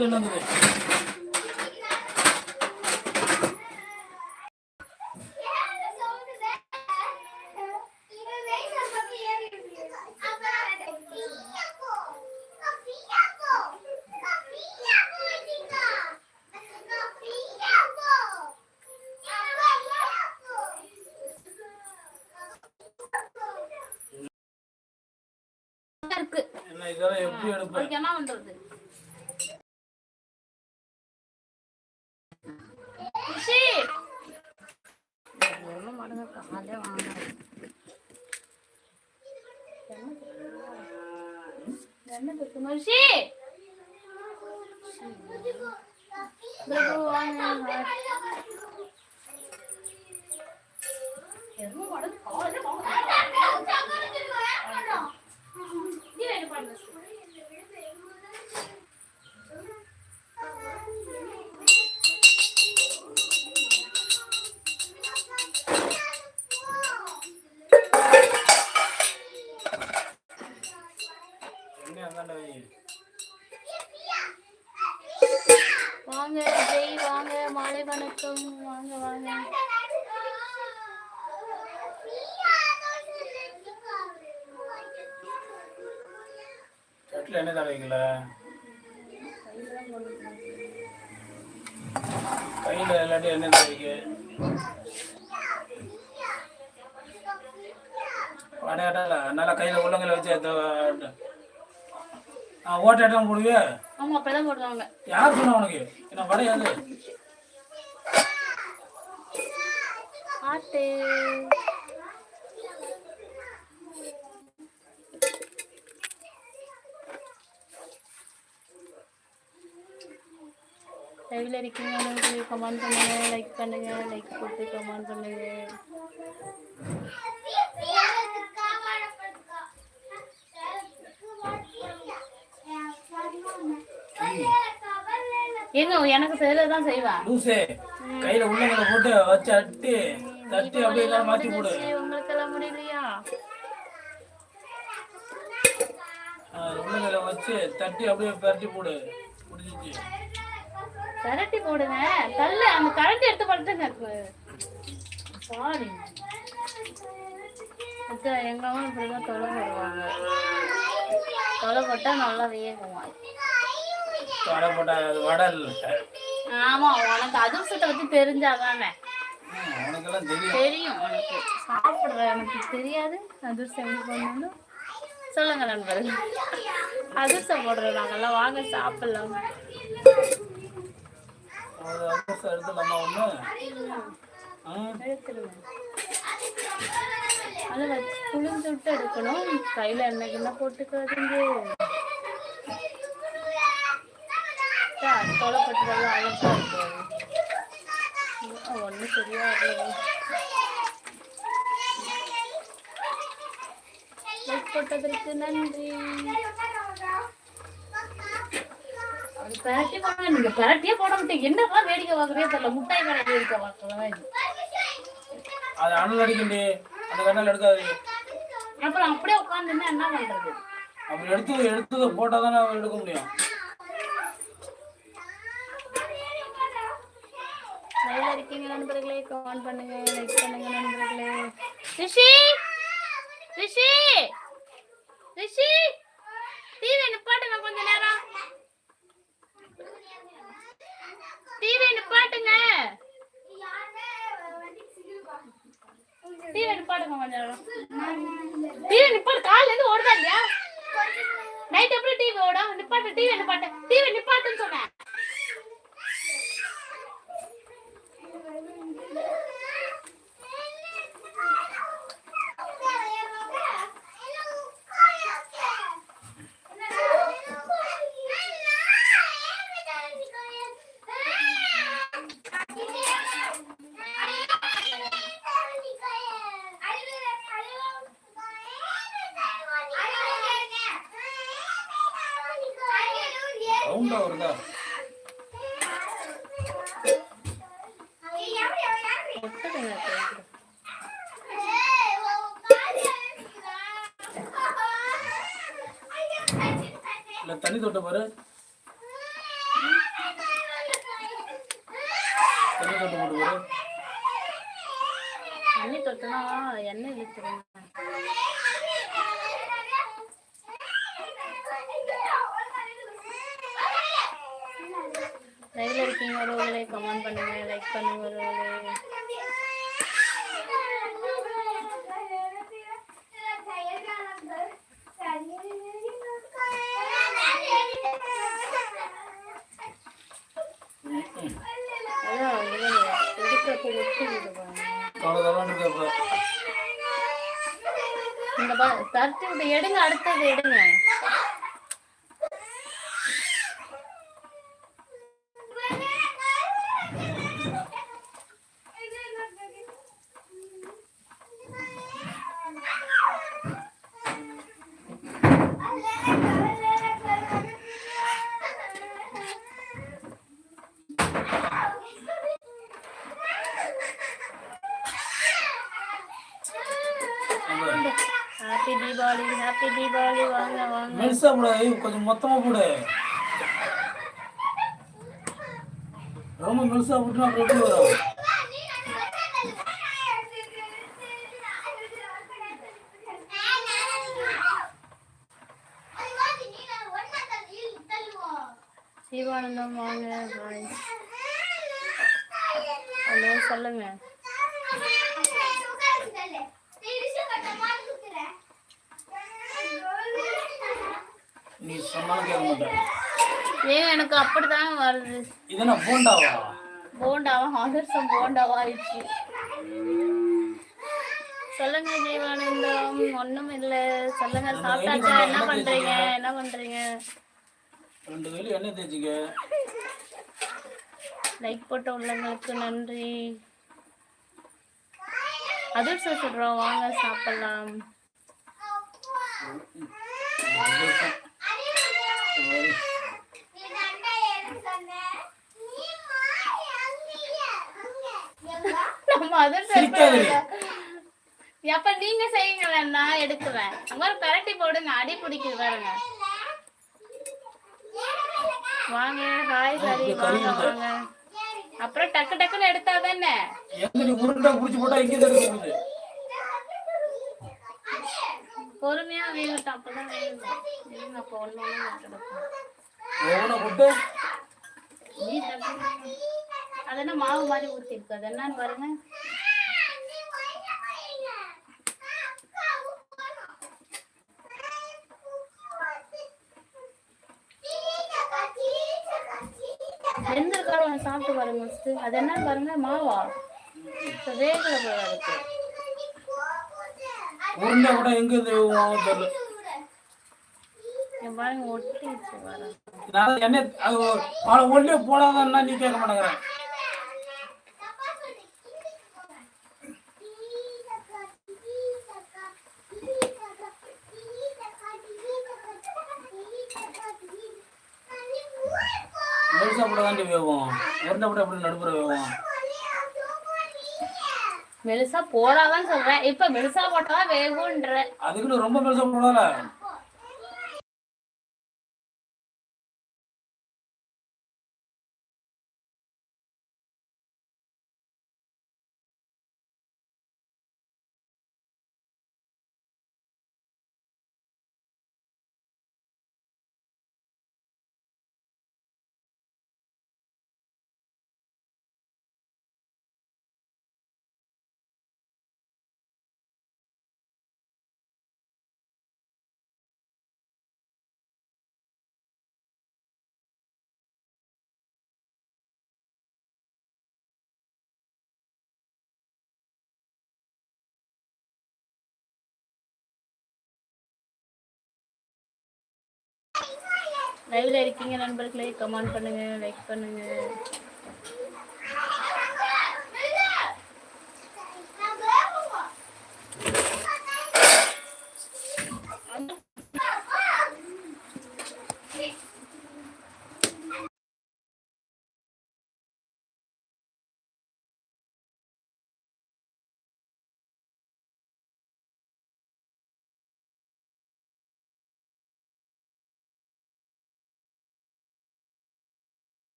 இதெல்லாம் எப்படி எடுப்பேன் என்ன பண்றது தடவைக்கல கையில இல்லாட்டி என்ன தடவைக்க வடையாட்டால நல்லா கையில உள்ளங்கையில வச்சு ஆ ஓட்டாட்டம் போடுவியா? ஆமா அப்பதான் போடுவாங்க யார் சொன்னா உனக்கு? என்ன வடையாது ஆட்டு. லைவ்ல இருக்கீங்க. கமெண்ட் பண்ணுங்க. லைக் பண்ணுங்க. லைக் போட்டு கமெண்ட் பண்ணுங்க. ஏங்க எனக்கு செய்யல தான் செய்வேன். லூசே. கையில உள்ளங்கையில போட்டு வச்சு அட்டி தட்டி அப்படியே எல்லாம் மாத்தி போடு. உங்களுக்கு எல்லாம் முடியலையா வச்சு தட்டி அப்படியே பரட்டி போடு. முடிஞ்சிச்சு. கரட்டி போடுங்க. தள்ளு அந்த கரண்டி எடுத்து படுத்துங்க. சாரி அக்கா எங்க அம்மா இப்படிதான் தொலை போடுவாங்க. தொலை போட்டா நல்லா வேகுமா. வடை போட்டா வடை இல்லை ஆமா உனக்கு அதிர்ஷ்டத்தை பத்தி தெரிஞ்சாதானே. தெரியும். உனக்கு. சாப்பிடுற எனக்கு தெரியாது. அதிர்ஷ்டம் எப்படி பண்ணணும் சொல்லுங்க நண்பர்கள். அதிர்ஷ்டம் போடுறோம் நாங்கெல்லாம். வாங்க சாப்பிடலாம். அது அதிர்ஷ்டம் எடுத்துலாமா ஒண்ணு. அதை வச்சு புளிஞ்சு விட்டு எடுக்கணும். கையில் எண்ணெய்க்கெல்லாம் போட்டுக்காதீங்க. தொலைப்பட்டுலாம் அழகா இருக்கும் ஒன்றும் தெரியாது. போட்டதற்கு நன்றி. அது பரட்டி போட நீங்க பரட்டியே போட மாட்டீங்க. என்னதான் வேடிக்கை வாங்குறே தெரியல. முட்டாய் கடை வேடிக்கை பார்க்கலாம் இது? அது அனல் அடிக்கண்டி. அந்த கண்ணால் எடுக்காது அப்புறம் அப்படியே உட்காந்துன்னா என்ன பண்றது? அப்படி எடுத்து எடுத்ததை போட்டால் தானே எடுக்க முடியும். லைவ்ல இருக்கீங்க நண்பர்களே. கமெண்ட் பண்ணுங்க லைக் பண்ணுங்க நண்பர்களே. ரிஷி! ரிஷி! டிவி டிவி நிப்பாட்டு காலையில இருந்து ஓடுதா இல்லையா? நைட் எப்படி டிவி ஓடும்? நிப்பாட்டு டிவி நிப்பாட்டு டிவி நிப்பாட்டுன்னு சொன்னேன். இல்லை தண்ணி தொட்ட பாரு. தண்ணி தொட்ட போட்டு பாரு. தண்ணி தொட்டனா எண்ணெய் இழுத்துருங்க லைவ்ல இருக்கீங்க ஒருவர்களை கமெண்ட் பண்ணுங்க லைக் பண்ணுங்க ஒருவர்களை இந்த தட்டு விட்டு எடுங்க அடுத்தது எடுங்க ஹாப்பி தீபாவளி ஹாப்பி தீபாவளி வாங்க வாங்க மெல்சா கொஞ்சம் மொத்தமாக போடு. ரொம்ப மெல்சா போட்டுனா அப்புறம் எப்படி வரும். நீ சொன்னாலும் கேட்க மாட்டேன். ஏங்க எனக்கு அப்படிதான் வருது. இது என்ன போண்டாவா? போண்டாவா? அதிர்ஷ்டம் போண்டாவா ஆயிடுச்சு. சொல்லுங்க ஜீவானந்தம் ஒண்ணும் இல்ல. சொல்லுங்க சாப்பிட்டாச்சா? என்ன பண்றீங்க? என்ன பண்றீங்க? ரெண்டு வேலி எண்ணெய் தேய்ச்சிக்க. லைக் போட்ட உள்ளங்களுக்கு நன்றி. அதிர்ஷ்டம் சொல்றோம். வாங்க சாப்பிடலாம் சரி. நம்ம அதிர்ஷ்டம் சிரிக்காதீங்க. எப்ப நீங்க செய்யுங்களேன் நான் எடுக்குவேன். அங்க ஒரு பெரட்டி போடுங்க அடி பிடிக்குது பாருங்க. வாங்க ஹாய் சரி வாங்க வாங்க. அப்புறம் டக்கு டக்குன்னு எடுத்தா தானே எங்க நீ உருண்டை புடிச்சு போட்டா இங்கே தான் இருக்குது பொறுமையா வேகட்டும் அப்பதான் இருங்க அப்போ ஒண்ணு ஒண்ணு எடுத்துடுப்போம். எவ்வளோ போட்டு நீ டக்கு அது என்ன மாவு மாதிரி ஊத்தி இருக்கு? அது என்னன்னு பாருங்க. வெந்திருக்காரு சாப்பிட்டு பாருங்க அது என்னன்னு பாருங்க மாவா? வேகல போல இருக்கு. உருண்டை கூட எங்க இருந்து தெரியல. நான் எண்ணெய் அது அவளை ஒன்றே போடாதன்னா நீ கேட்க மாட்டேங்கிற. மெல்சா போட தாண்டி வேகும் உருண்டை போட எப்படி நடுப்புற வேகும் மெலிசா போடாதான் சொல்றேன். இப்ப மெலிசா போட்டாதான் வேகும்ன்ற அதுக்குன்னு ரொம்ப மெல்சா போடாத. லைவ்ல இருக்கீங்க நண்பர்களே. கமெண்ட் பண்ணுங்க லைக் பண்ணுங்க.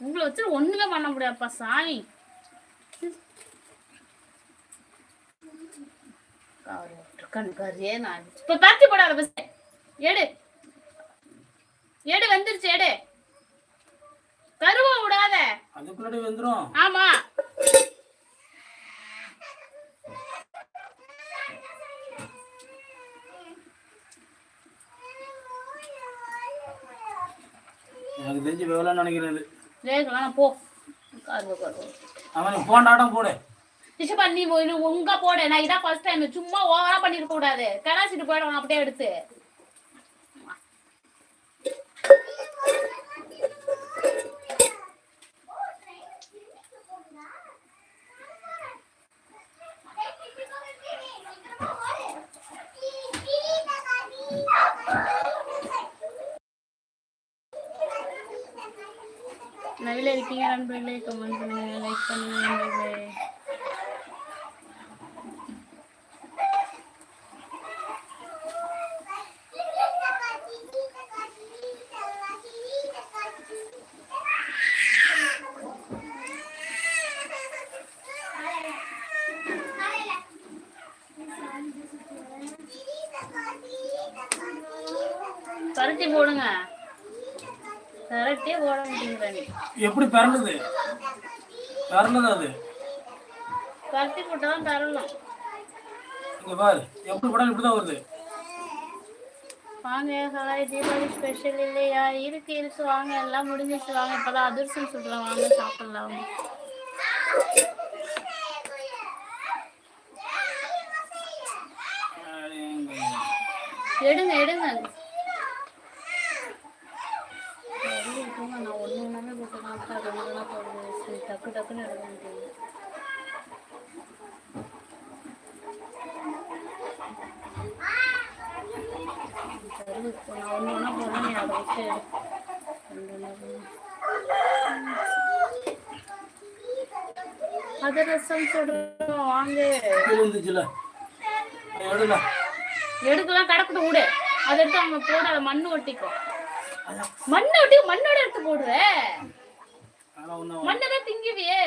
உங்களை வச்சு ஒண்ணுமே பண்ண முடியாதுப்பா சாமி. இப்ப பருத்தி போடாத பஸ். எடு. எடு வந்துருச்சு எடு. கருவ விடாத. அதுக்குள்ளாடி வந்துடும் ஆமா. எனக்கு தெரிஞ்சு வேலைன்னு நினைக்கிறது போ. கருவ அவன் போண்டாட்டம் போடு. நீ உங்க போட. நான் இதான் ஃபர்ஸ்ட் டைம் சும்மா ஓவரா பண்ணிருக்க கூடாது கலாச்சிட்டு போயிடுவாங்க அப்படியே எடுத்து லைவ்ல இருக்கீங்க நண்பர்களே கமெண்ட் பண்ணுங்க லைக் பண்ணுங்க நண்பர்களே. பருத்தி போடுங்க. பரட்டியே போட மாட்டேங்கிறாங்க எப்படி பிறந்தது பிறந்தது அது? பருத்தி போட்டாலும் தரலாம் இங்க பாரு எப்படி படம் இப்படி தான் வருது. வாங்க தீபாவளி ஸ்பெஷல் இல்லையா? இருக்கு இருக்கு. வாங்க எல்லாம் முடிஞ்சிச்சு வாங்க இப்பதான் அதிர்ஷ்டம் சொல்றேன் வாங்க சாப்பிடலாம். எடுங்க எடுங்க சரி, இருக்குங்க. நான் ஒண்ணு ஒண்ணாவே போட்டு காமிச்சா அது ஒண்ணுனா போடுது. சரி, டக்கு டக்குன்னு எடுக்க நான் ஒண்ணு ஒண்ணா போடுறேன், நீ அதை வச்சு. அதிரசம் சொல்றோம் வாங்க. எடுக்கலாம் கடக்குது விடு. அதை எடுத்து அவங்க போட அதை மண்ணு ஒட்டிக்கும். மண்ணை ஒட்டி மண்ணோட எடுத்து போடுற. அதெல்லாம் ஒன்றும் மண்ணை தான் திங்குவியே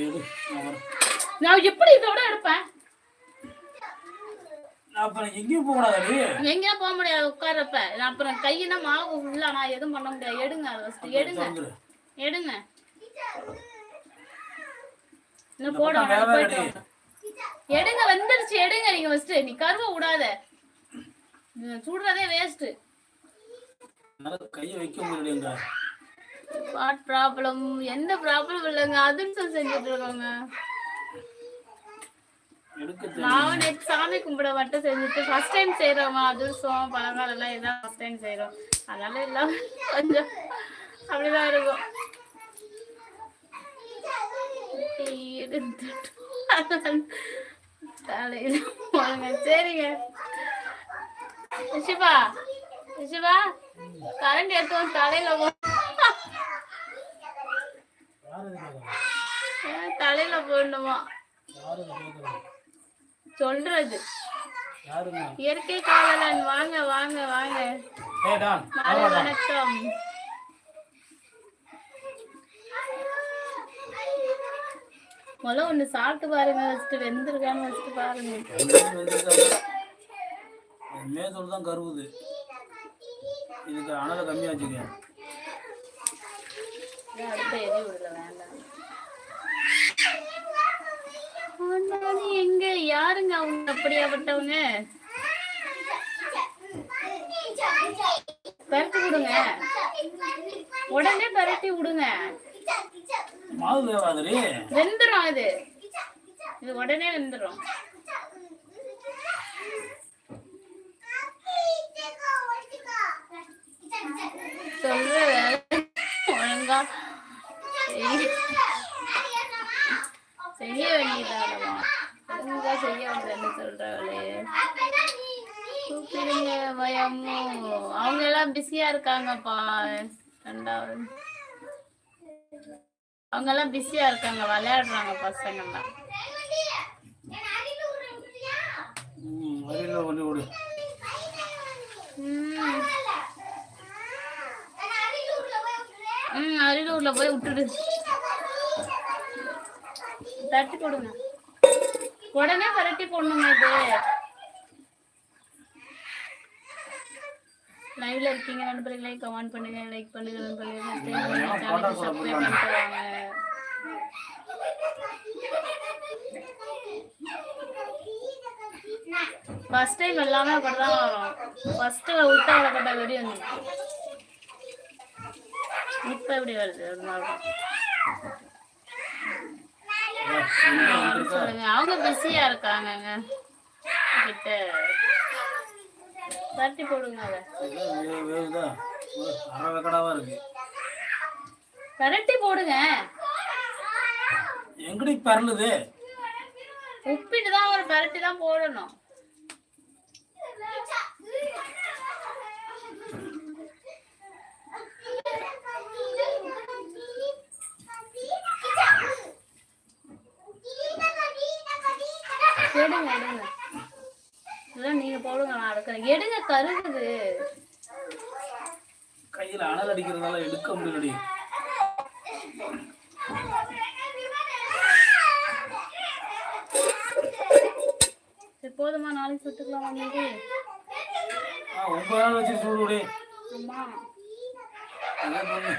எடு நான் எப்படி இதோட எடுப்பேன் அப்புறம் எங்கேயும் போகக்கூடாது எங்கேயும் போக முடியாது உட்கார்றப்ப நான் அப்புறம் கையினா மாவு ஃபுல்லா நான் எதுவும் பண்ண முடியாது எடுங்க ஃபர்ஸ்ட் எடுங்க எடுங்க இன்னும் போட போயிட்டு. எடுங்க வந்துருச்சு எடுங்க நீங்க ஃபர்ஸ்ட் நீ கருவ விடாத. சுடுறதே வேஸ்ட் கையை வைக்க முடியலைங்க. வாட் ப்ராப்ளம் எந்த ப்ராப்ளம் இல்லைங்க. அதிர்ஷ்டம் செஞ்சுட்டு இருக்கோங்க. நான் நேற்று சாமி கும்பிட மட்டும் செஞ்சுட்டு ஃபர்ஸ்ட் டைம் செய்கிறோம் அதிர்ஷ்டம் பழங்காலம் எல்லாம் இதான் ஃபர்ஸ்ட் டைம் செய்கிறோம் அதனால எல்லாம் கொஞ்சம் அப்படிதான் இருக்கும். தலையில போடுங்க. சரிங்க ரிஷிபா ரிஷிபா கரண்ட் எடுத்து தலையில தலையில போடணுமா? சொல்றது இயற்கை காவலன் வாங்க வாங்க வாங்க. வணக்கம். முதல்ல ஒண்ணு சாப்பிட்டு பாருங்க ஃபர்ஸ்ட் வெந்திருக்கான்னு ஃபர்ஸ்ட் பாருங்க. மேதோடு தான் கருவுது. இதுக்கு அனலை கம்மியாக வச்சுக்க அடுத்த எரி விடல வேண்டாம். எங்க யாருங்க அவங்க அப்படியாப்பட்டவங்க? பரட்டி விடுங்க. உடனே பரட்டி விடுங்க. மாவு வேவாதுரி வெந்துரும் அது. இது உடனே வெந்துரும். சொல்ற ஒழுங்கா செய்ய- செய்ய வேண்டியதானமா ஒழுங்கா செய்ய வேண்டியது சொல்ற வேலையை. கூப்பிடுங்க பயமோ அவங்க எல்லாம் பிஸியா இருக்காங்கப்பா ரெண்டாவது. அவங்கெல்லாம் பிஸியாக இருக்காங்க விளையாடுறாங்க பசங்கள்லாம் ம் அரியலூர்ல போய் விட்டுடு. தட்டி போடுங்க. உடனே பரட்டி போடணுங்க இது? லைவ்ல இருக்கீங்க நண்பர்களே. கமெண்ட் பண்ணுங்க லைக் பண்ணுங்க நண்பர்களே. சப்ஸ்கிரைப் பண்ணுங்க ஃபர்ஸ்ட் டைம் எல்லாமே அப்படிதான் வரும். ஃபர்ஸ்ட்டு விட்டா வளர்க்கப்பட்ட வெடி வந்து இப்போ எப்படி வருது? ஒரு நாள் சொல்லுங்க. அவங்க பிஸியா இருக்காங்கங்க. கிட்ட. தட்டி போடுங்க அதை. போடுங்க. எங்கடி பரலுது உப்பிட்டு தான் ஒரு பரட்டி தான் போடணும். எடுங்க எடுங்க. இதெல்லாம் நீங்க போடுங்க நான் எடுக்கிறேன் எடுங்க கருகுது. கையில அனல் அடிக்கிறதால எடுக்க முடியலடி. போதுமா நாளைக்கு சுட்டுக்கலாம் ஆ ஒன்பது நாள் வச்சு சூடு விடு அம்மா அதான் பண்ணு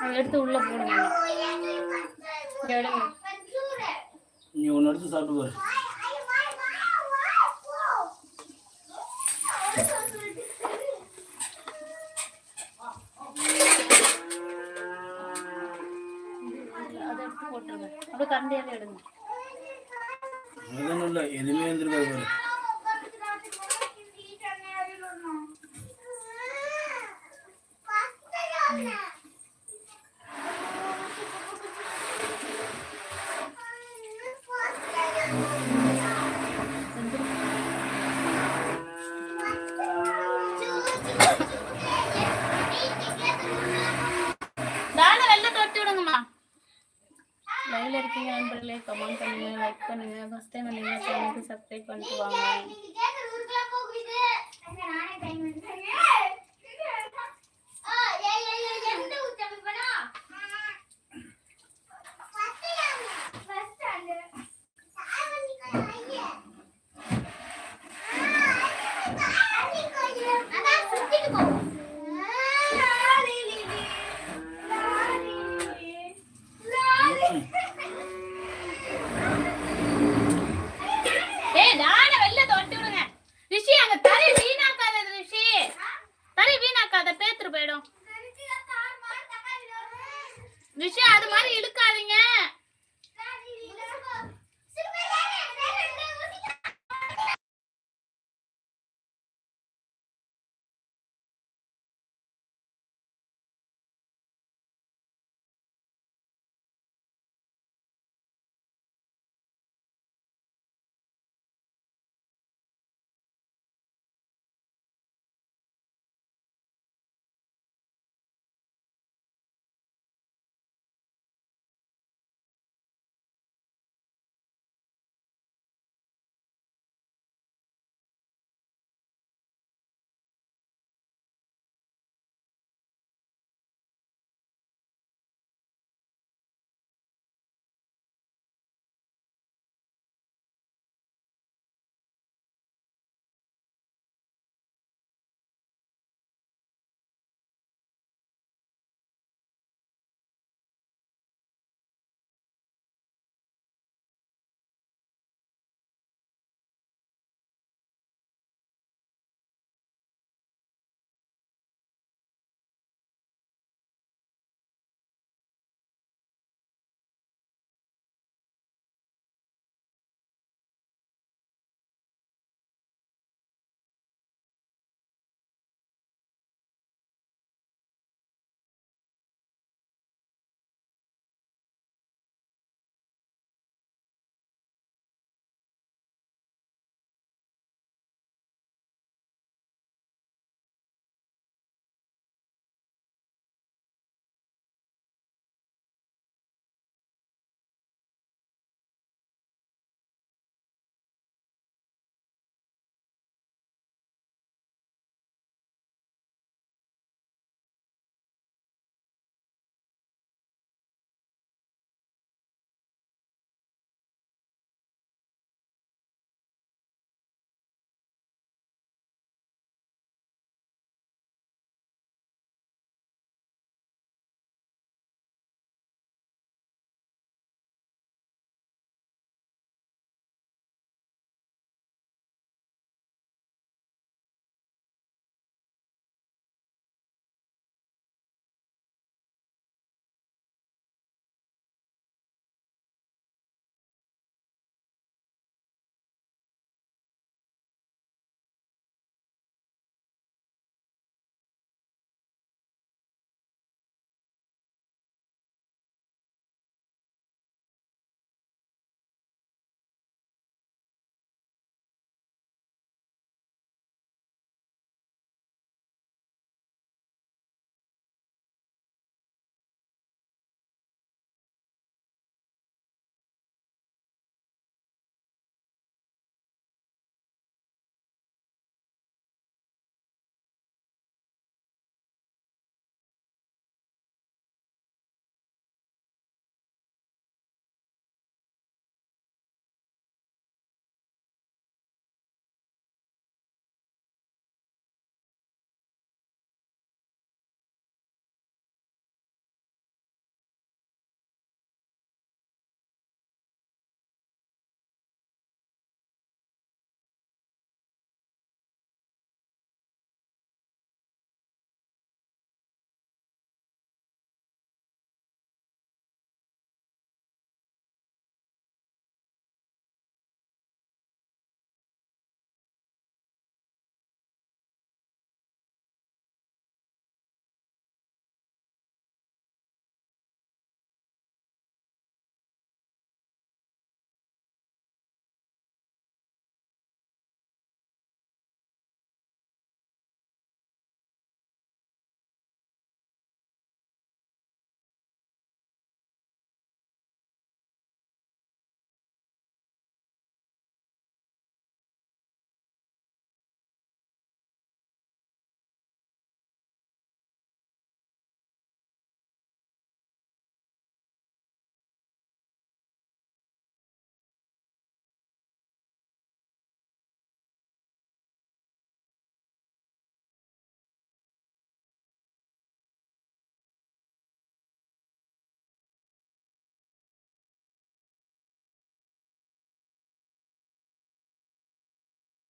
அதை எடுத்து உள்ள போடுங்க. நீ ஒன்று எடுத்து சாப்பிட்டு பாரு. పండుకోవాలి